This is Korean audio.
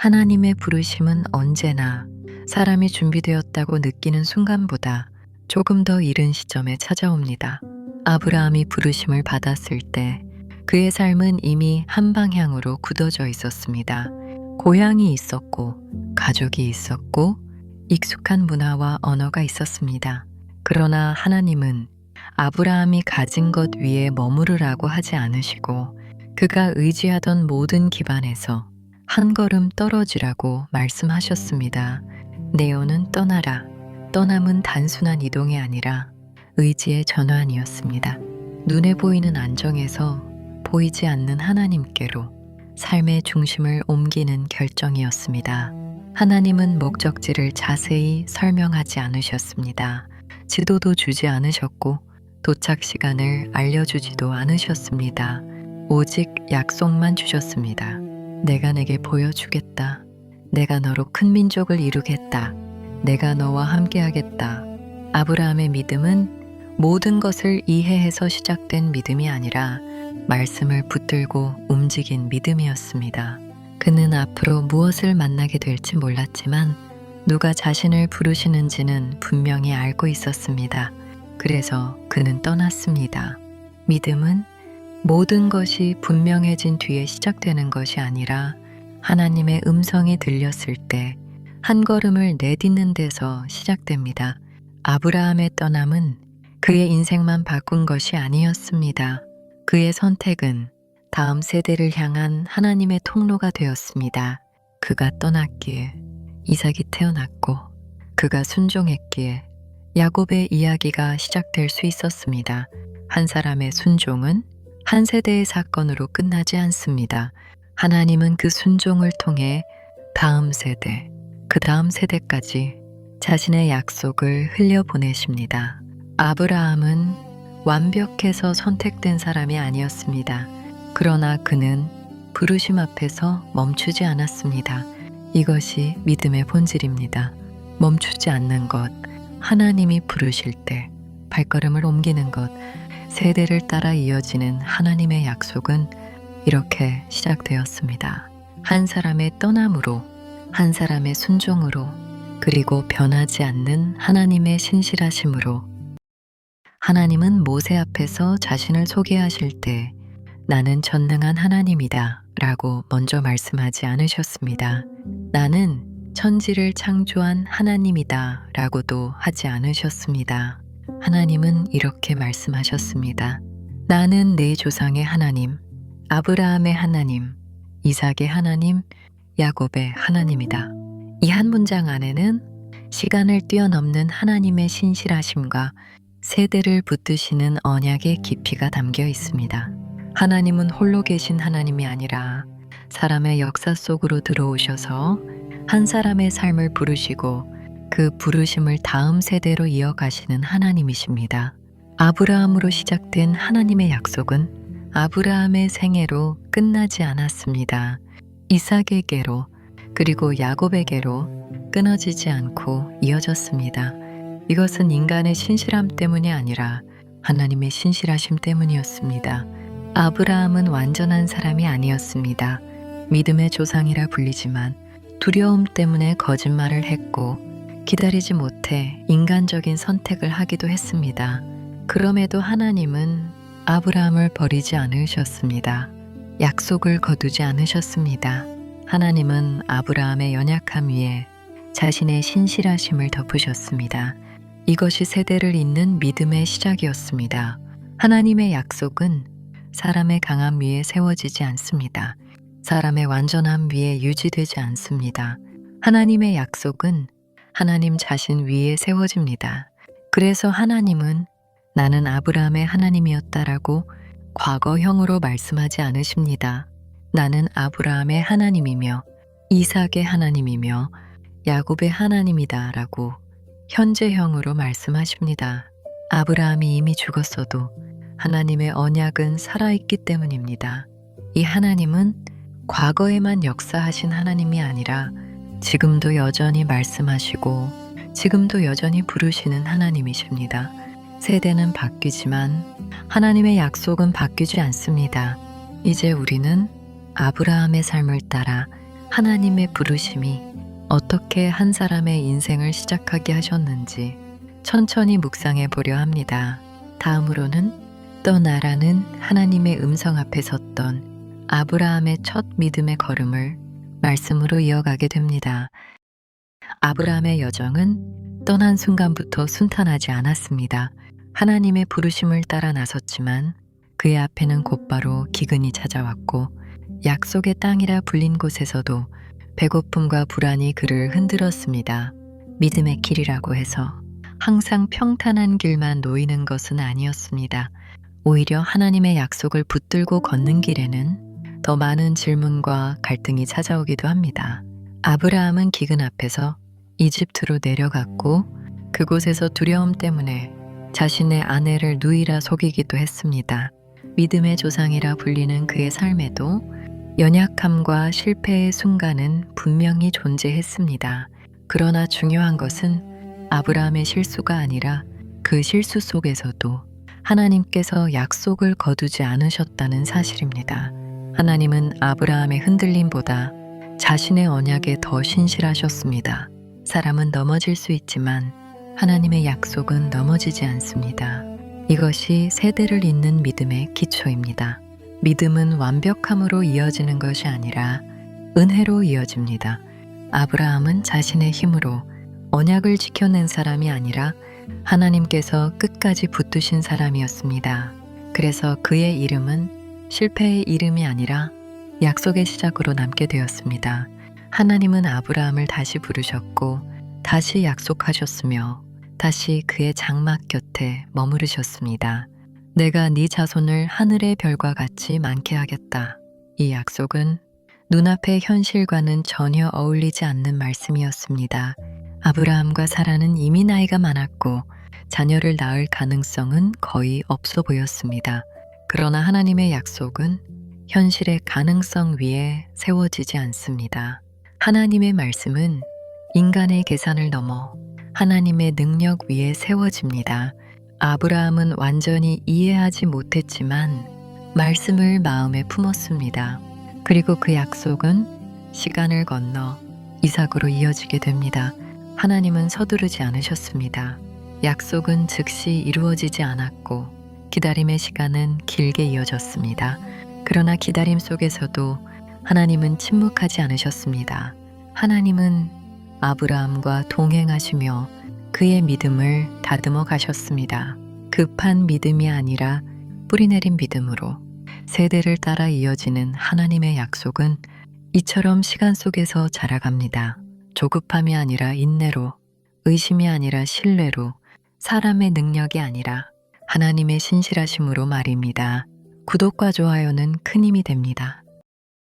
하나님의 부르심은 언제나 사람이 준비되었다고 느끼는 순간보다 조금 더 이른 시점에 찾아옵니다. 아브라함이 부르심을 받았을 때 그의 삶은 이미 한 방향으로 굳어져 있었습니다. 고향이 있었고, 가족이 있었고, 익숙한 문화와 언어가 있었습니다. 그러나 하나님은 아브라함이 가진 것 위에 머무르라고 하지 않으시고 그가 의지하던 모든 기반에서 한 걸음 떨어지라고 말씀하셨습니다. 네오는 떠나라. 떠남은 단순한 이동이 아니라 의지의 전환이었습니다. 눈에 보이는 안정에서 보이지 않는 하나님께로 삶의 중심을 옮기는 결정이었습니다. 하나님은 목적지를 자세히 설명하지 않으셨습니다. 지도도 주지 않으셨고 도착 시간을 알려주지도 않으셨습니다. 오직 약속만 주셨습니다. 내가 내게 보여주겠다. 내가 너로 큰 민족을 이루겠다. 내가 너와 함께하겠다. 아브라함의 믿음은 모든 것을 이해해서 시작된 믿음이 아니라 말씀을 붙들고 움직인 믿음이었습니다. 그는 앞으로 무엇을 만나게 될지 몰랐지만 누가 자신을 부르시는지는 분명히 알고 있었습니다. 그래서 그는 떠났습니다. 믿음은 모든 것이 분명해진 뒤에 시작되는 것이 아니라 하나님의 음성이 들렸을 때 한 걸음을 내딛는 데서 시작됩니다. 아브라함의 떠남은 그의 인생만 바꾼 것이 아니었습니다. 그의 선택은 다음 세대를 향한 하나님의 통로가 되었습니다. 그가 떠났기에 이삭이 태어났고 그가 순종했기에 야곱의 이야기가 시작될 수 있었습니다. 한 사람의 순종은 한 세대의 사건으로 끝나지 않습니다. 하나님은 그 순종을 통해 다음 세대, 그 다음 세대까지 자신의 약속을 흘려보내십니다. 아브라함은 완벽해서 선택된 사람이 아니었습니다. 그러나 그는 부르심 앞에서 멈추지 않았습니다. 이것이 믿음의 본질입니다. 멈추지 않는 것, 하나님이 부르실 때 발걸음을 옮기는 것, 세대를 따라 이어지는 하나님의 약속은 이렇게 시작되었습니다. 한 사람의 떠남으로, 한 사람의 순종으로, 그리고 변하지 않는 하나님의 신실하심으로 하나님은 모세 앞에서 자신을 소개하실 때 나는 전능한 하나님이다 라고 먼저 말씀하지 않으셨습니다. 나는 천지를 창조한 하나님이다 라고도 하지 않으셨습니다. 하나님은 이렇게 말씀하셨습니다. 나는 내 조상의 하나님, 아브라함의 하나님, 이삭의 하나님, 야곱의 하나님이다. 이 한 문장 안에는 시간을 뛰어넘는 하나님의 신실하심과 세대를 붙드시는 언약의 깊이가 담겨 있습니다. 하나님은 홀로 계신 하나님이 아니라 사람의 역사 속으로 들어오셔서 한 사람의 삶을 부르시고 그 부르심을 다음 세대로 이어가시는 하나님이십니다. 아브라함으로 시작된 하나님의 약속은 아브라함의 생애로 끝나지 않았습니다. 이삭에게로 그리고 야곱에게로 끊어지지 않고 이어졌습니다. 이것은 인간의 신실함 때문이 아니라 하나님의 신실하심 때문이었습니다. 아브라함은 완전한 사람이 아니었습니다. 믿음의 조상이라 불리지만 두려움 때문에 거짓말을 했고 기다리지 못해 인간적인 선택을 하기도 했습니다. 그럼에도 하나님은 아브라함을 버리지 않으셨습니다. 약속을 거두지 않으셨습니다. 하나님은 아브라함의 연약함 위에 자신의 신실하심을 덮으셨습니다. 이것이 세대를 잇는 믿음의 시작이었습니다. 하나님의 약속은 사람의 강함 위에 세워지지 않습니다. 사람의 완전함 위에 유지되지 않습니다. 하나님의 약속은 하나님 자신 위에 세워집니다. 그래서 하나님은 나는 아브라함의 하나님이었다라고 과거형으로 말씀하지 않으십니다. 나는 아브라함의 하나님이며 이삭의 하나님이며 야곱의 하나님이다라고 현재형으로 말씀하십니다. 아브라함이 이미 죽었어도 하나님의 언약은 살아있기 때문입니다. 이 하나님은 과거에만 역사하신 하나님이 아니라 지금도 여전히 말씀하시고 지금도 여전히 부르시는 하나님이십니다. 세대는 바뀌지만 하나님의 약속은 바뀌지 않습니다. 이제 우리는 아브라함의 삶을 따라 하나님의 부르심이 어떻게 한 사람의 인생을 시작하게 하셨는지 천천히 묵상해 보려 합니다. 다음으로는 떠나라는 하나님의 음성 앞에 섰던 아브라함의 첫 믿음의 걸음을 말씀으로 이어가게 됩니다. 아브라함의 여정은 떠난 순간부터 순탄하지 않았습니다. 하나님의 부르심을 따라 나섰지만 그의 앞에는 곧바로 기근이 찾아왔고 약속의 땅이라 불린 곳에서도 배고픔과 불안이 그를 흔들었습니다. 믿음의 길이라고 해서 항상 평탄한 길만 놓이는 것은 아니었습니다. 오히려 하나님의 약속을 붙들고 걷는 길에는 더 많은 질문과 갈등이 찾아오기도 합니다. 아브라함은 기근 앞에서 이집트로 내려갔고 그곳에서 두려움 때문에 자신의 아내를 누이라 속이기도 했습니다. 믿음의 조상이라 불리는 그의 삶에도 연약함과 실패의 순간은 분명히 존재했습니다. 그러나 중요한 것은 아브라함의 실수가 아니라 그 실수 속에서도 하나님께서 약속을 거두지 않으셨다는 사실입니다. 하나님은 아브라함의 흔들림보다 자신의 언약에 더 신실하셨습니다. 사람은 넘어질 수 있지만 하나님의 약속은 넘어지지 않습니다. 이것이 세대를 잇는 믿음의 기초입니다. 믿음은 완벽함으로 이어지는 것이 아니라 은혜로 이어집니다. 아브라함은 자신의 힘으로 언약을 지켜낸 사람이 아니라 하나님께서 끝까지 붙드신 사람이었습니다. 그래서 그의 이름은 실패의 이름이 아니라 약속의 시작으로 남게 되었습니다. 하나님은 아브라함을 다시 부르셨고 다시 약속하셨으며 다시 그의 장막 곁에 머무르셨습니다. 내가 네 자손을 하늘의 별과 같이 많게 하겠다. 이 약속은 눈앞의 현실과는 전혀 어울리지 않는 말씀이었습니다. 아브라함과 사라는 이미 나이가 많았고 자녀를 낳을 가능성은 거의 없어 보였습니다. 그러나 하나님의 약속은 현실의 가능성 위에 세워지지 않습니다. 하나님의 말씀은 인간의 계산을 넘어 하나님의 능력 위에 세워집니다. 아브라함은 완전히 이해하지 못했지만 말씀을 마음에 품었습니다. 그리고 그 약속은 시간을 건너 이삭으로 이어지게 됩니다. 하나님은 서두르지 않으셨습니다. 약속은 즉시 이루어지지 않았고 기다림의 시간은 길게 이어졌습니다. 그러나 기다림 속에서도 하나님은 침묵하지 않으셨습니다. 하나님은 아브라함과 동행하시며 그의 믿음을 다듬어 가셨습니다. 급한 믿음이 아니라 뿌리내린 믿음으로 세대를 따라 이어지는 하나님의 약속은 이처럼 시간 속에서 자라갑니다. 조급함이 아니라 인내로, 의심이 아니라 신뢰로, 사람의 능력이 아니라 하나님의 신실하심으로 말입니다. 구독과 좋아요는 큰 힘이 됩니다.